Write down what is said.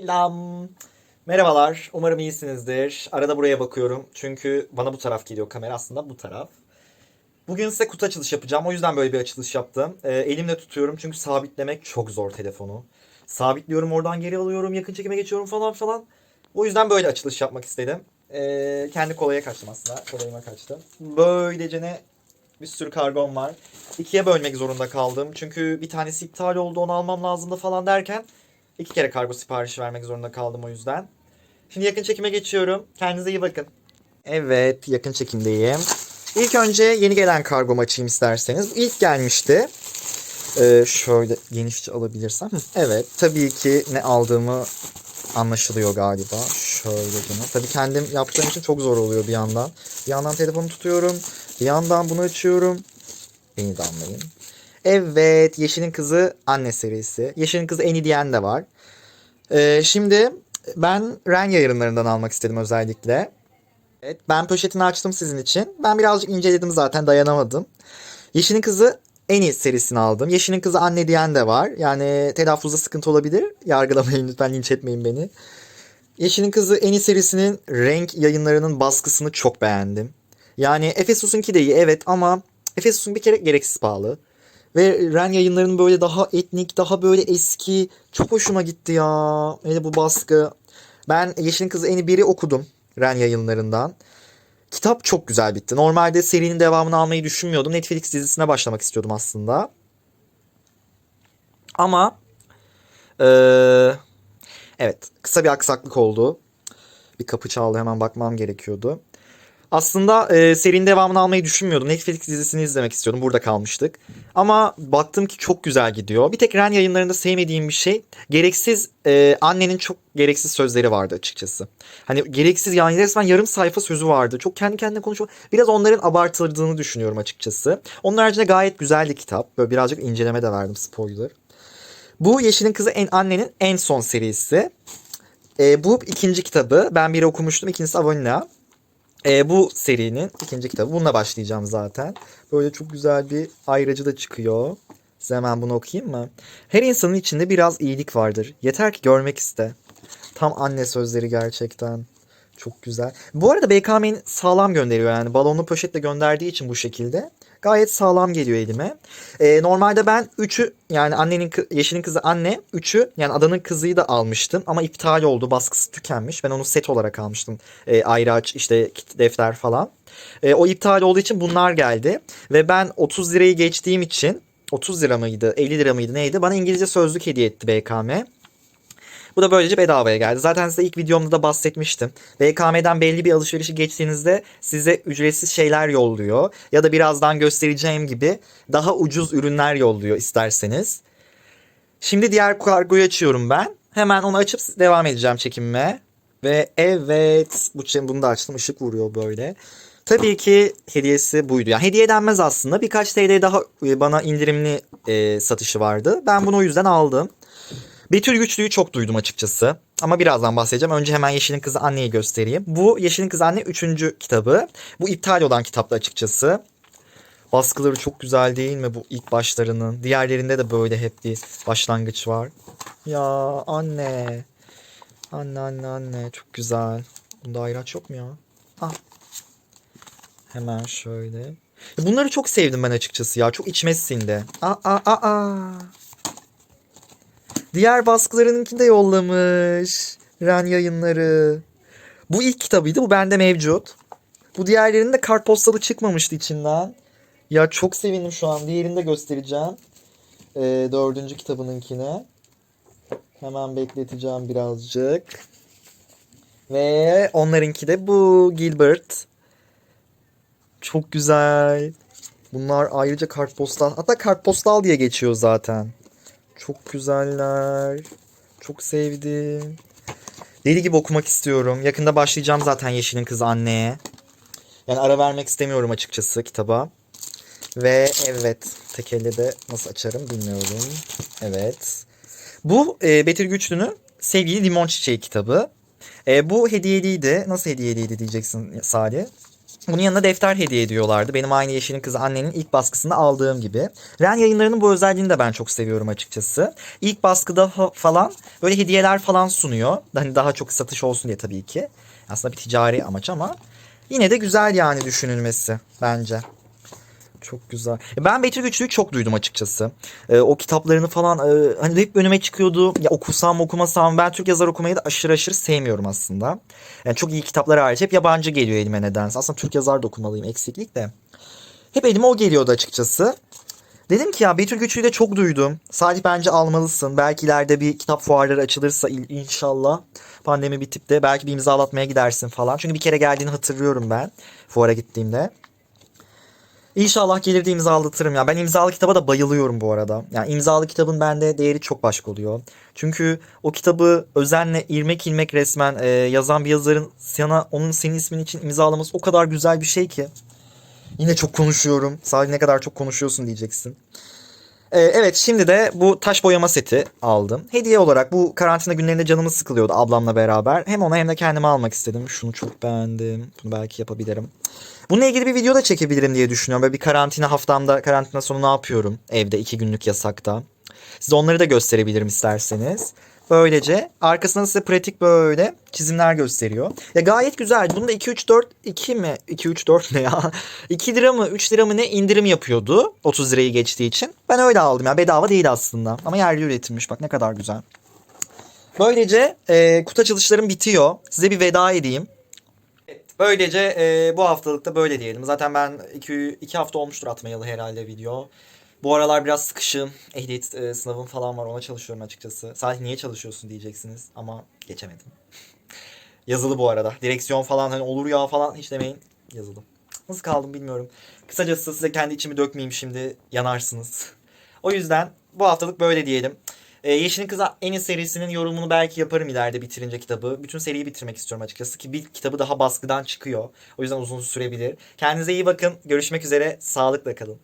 Selam. Merhabalar. Umarım iyisinizdir. Arada buraya bakıyorum. Çünkü bana bu taraf geliyor kamera aslında bu taraf. Bugün size kutu açılış yapacağım. O yüzden böyle bir açılış yaptım. Ee, elimle tutuyorum çünkü sabitlemek çok zor telefonu. Sabitliyorum oradan geri alıyorum. Yakın çekime geçiyorum falan falan. O yüzden böyle açılış yapmak istedim. Ee, kendi kolaya kaçtım aslında. Kolayıma kaçtım. Böylece ne bir sürü kargom var. İkiye bölmek zorunda kaldım. Çünkü bir tanesi iptal oldu onu almam lazımdı falan derken iki kere kargo siparişi vermek zorunda kaldım o yüzden. Şimdi yakın çekime geçiyorum. Kendinize iyi bakın. Evet yakın çekimdeyim. İlk önce yeni gelen kargomu açayım isterseniz. İlk gelmişti. Ee, şöyle genişçe alabilirsem. Evet tabii ki ne aldığımı anlaşılıyor galiba. Şöyle bunu. Tabii kendim yaptığım için çok zor oluyor bir yandan. Bir yandan telefonu tutuyorum. Bir yandan bunu açıyorum. Beni de anlayın. Evet Yeşil'in Kızı anne serisi. Yeşil'in Kızı Eni diyen de var. Ee, şimdi ben Ren yayınlarından almak istedim özellikle. Evet, ben poşetini açtım sizin için. Ben birazcık inceledim zaten dayanamadım. Yeşil'in Kızı en iyi serisini aldım. Yeşil'in Kızı anne diyen de var. Yani telaffuzda sıkıntı olabilir. Yargılamayın lütfen linç etmeyin beni. Yeşil'in Kızı en iyi serisinin renk yayınlarının baskısını çok beğendim. Yani Efesus'unki de iyi evet ama Efesus'un bir kere gereksiz pahalı. Ve Ren yayınlarının böyle daha etnik, daha böyle eski. Çok hoşuma gitti ya. Hele bu baskı. Ben Yeşil'in Kızı Eni biri okudum Ren yayınlarından. Kitap çok güzel bitti. Normalde serinin devamını almayı düşünmüyordum. Netflix dizisine başlamak istiyordum aslında. Ama eee, evet kısa bir aksaklık oldu. Bir kapı çaldı hemen bakmam gerekiyordu. Aslında e, serinin devamını almayı düşünmüyordum. Netflix dizisini izlemek istiyordum. Burada kalmıştık. Ama baktım ki çok güzel gidiyor. Bir tek Ren yayınlarında sevmediğim bir şey gereksiz e, annenin çok gereksiz sözleri vardı açıkçası. Hani gereksiz yani resmen yarım sayfa sözü vardı. Çok kendi kendine konuşuyor. Biraz onların abartıldığını düşünüyorum açıkçası. Onun haricinde gayet güzeldi kitap. Böyle birazcık inceleme de verdim spoiler. Bu Yeşil'in Kızı en, annenin en son serisi. E, bu ikinci kitabı. Ben biri okumuştum. ikincisi Avonina. E, bu serinin ikinci kitabı. Bununla başlayacağım zaten. Böyle çok güzel bir ayracı da çıkıyor. Size hemen bunu okuyayım mı? Her insanın içinde biraz iyilik vardır. Yeter ki görmek iste. Tam anne sözleri gerçekten. Çok güzel. Bu arada BKM'nin sağlam gönderiyor yani. Balonlu poşetle gönderdiği için bu şekilde. Gayet sağlam geliyor elime. Ee, normalde ben 3'ü yani annenin Yeşil'in kızı anne 3'ü yani adanın kızıyı da almıştım ama iptal oldu baskısı tükenmiş. Ben onu set olarak almıştım. Ee, ayraç işte defter falan. Ee, o iptal olduğu için bunlar geldi ve ben 30 lirayı geçtiğim için 30 lira mıydı 50 lira mıydı neydi bana İngilizce sözlük hediye etti BKM. Bu da böylece bedavaya geldi. Zaten size ilk videomda da bahsetmiştim. BKM'den belli bir alışverişi geçtiğinizde size ücretsiz şeyler yolluyor. Ya da birazdan göstereceğim gibi daha ucuz ürünler yolluyor isterseniz. Şimdi diğer kargoyu açıyorum ben. Hemen onu açıp devam edeceğim çekimime. Ve evet bu bunu da açtım ışık vuruyor böyle. Tabii ki hediyesi buydu. Yani hediye denmez aslında. Birkaç TL daha e, bana indirimli e, satışı vardı. Ben bunu o yüzden aldım. Betül Güçlü'yü çok duydum açıkçası. Ama birazdan bahsedeceğim. Önce hemen Yeşil'in Kızı Anne'yi göstereyim. Bu Yeşil'in Kızı Anne 3. kitabı. Bu iptal olan kitapta açıkçası. Baskıları çok güzel değil mi bu ilk başlarının? Diğerlerinde de böyle hep bir başlangıç var. Ya anne. Anne anne anne çok güzel. Bunda ayraç yok mu ya? Ah. Hemen şöyle. Bunları çok sevdim ben açıkçası ya. Çok içime sindi. Aa aa aa. Diğer baskılarınınki de yollamış. Ren yayınları. Bu ilk kitabıydı. Bu bende mevcut. Bu diğerlerinin de kartpostalı çıkmamıştı içinden. Ya çok sevindim şu an. Diğerini de göstereceğim. Ee, dördüncü kitabınınkine. Hemen bekleteceğim birazcık. Ve onlarınki de bu Gilbert. Çok güzel. Bunlar ayrıca kartpostal. Hatta kartpostal diye geçiyor zaten. Çok güzeller. Çok sevdim. Deli gibi okumak istiyorum. Yakında başlayacağım zaten Yeşil'in Kızı Anne'ye. Yani ara vermek istemiyorum açıkçası kitaba. Ve evet tek elle de nasıl açarım bilmiyorum. Evet. Bu e, Betül Güçlü'nün Sevgili Limon Çiçeği kitabı. E, bu hediyeliydi. Nasıl hediyeliydi diyeceksin Salih. Bunun yanına defter hediye ediyorlardı. Benim aynı Yeşil'in kızı annenin ilk baskısında aldığım gibi. Ren yayınlarının bu özelliğini de ben çok seviyorum açıkçası. İlk baskıda fa- falan böyle hediyeler falan sunuyor. Hani daha çok satış olsun diye tabii ki. Aslında bir ticari amaç ama yine de güzel yani düşünülmesi bence. Çok güzel. Ben Betül Güçlü'yü çok duydum açıkçası. Ee, o kitaplarını falan e, hani hep önüme çıkıyordu. Ya okusam okumasam ben Türk yazar okumayı da aşırı aşırı sevmiyorum aslında. Yani çok iyi kitaplar hariç hep yabancı geliyor elime nedense. Aslında Türk yazar da okumalıyım eksiklik de. Hep elime o geliyordu açıkçası. Dedim ki ya Betül Güçlü'yü de çok duydum. Salih bence almalısın. Belki ileride bir kitap fuarları açılırsa inşallah pandemi bitip de belki bir imzalatmaya gidersin falan. Çünkü bir kere geldiğini hatırlıyorum ben fuara gittiğimde. İnşallah gelir de imzalatırım ya. Ben imzalı kitaba da bayılıyorum bu arada. Yani imzalı kitabın bende değeri çok başka oluyor. Çünkü o kitabı özenle ilmek ilmek resmen e, yazan bir yazarın sana onun senin ismin için imzalaması o kadar güzel bir şey ki. Yine çok konuşuyorum. Sadece ne kadar çok konuşuyorsun diyeceksin. Ee, evet şimdi de bu taş boyama seti aldım. Hediye olarak bu karantina günlerinde canımız sıkılıyordu ablamla beraber. Hem ona hem de kendime almak istedim. Şunu çok beğendim. Bunu belki yapabilirim. Bununla ilgili bir video da çekebilirim diye düşünüyorum. Böyle bir karantina haftamda, karantina sonu ne yapıyorum? Evde iki günlük yasakta. Size onları da gösterebilirim isterseniz. Böylece arkasında size pratik böyle çizimler gösteriyor. Ya gayet güzel. Bunda 2 3 4 2 mi? 2 3 4 ne ya? 2 lira mı 3 lira mı ne indirim yapıyordu 30 lirayı geçtiği için. Ben öyle aldım ya. Bedava değil aslında. Ama yerli üretilmiş. Bak ne kadar güzel. Böylece e, kutu açılışlarım bitiyor. Size bir veda edeyim. Böylece e, bu haftalıkta böyle diyelim. Zaten ben 2 hafta olmuştur atmayalı herhalde video. Bu aralar biraz sıkışım. Ehliyet e, sınavım falan var. Ona çalışıyorum açıkçası. Salih niye çalışıyorsun diyeceksiniz ama geçemedim. Yazılı bu arada. Direksiyon falan hani olur ya falan hiç demeyin. Yazılı. Nasıl kaldım bilmiyorum. Kısacası size kendi içimi dökmeyeyim şimdi. Yanarsınız. O yüzden bu haftalık böyle diyelim. Ee, Yeşil'in Kızı en iyi serisinin yorumunu belki yaparım ileride bitirince kitabı. Bütün seriyi bitirmek istiyorum açıkçası ki bir kitabı daha baskıdan çıkıyor. O yüzden uzun sürebilir. Kendinize iyi bakın. Görüşmek üzere. Sağlıkla kalın.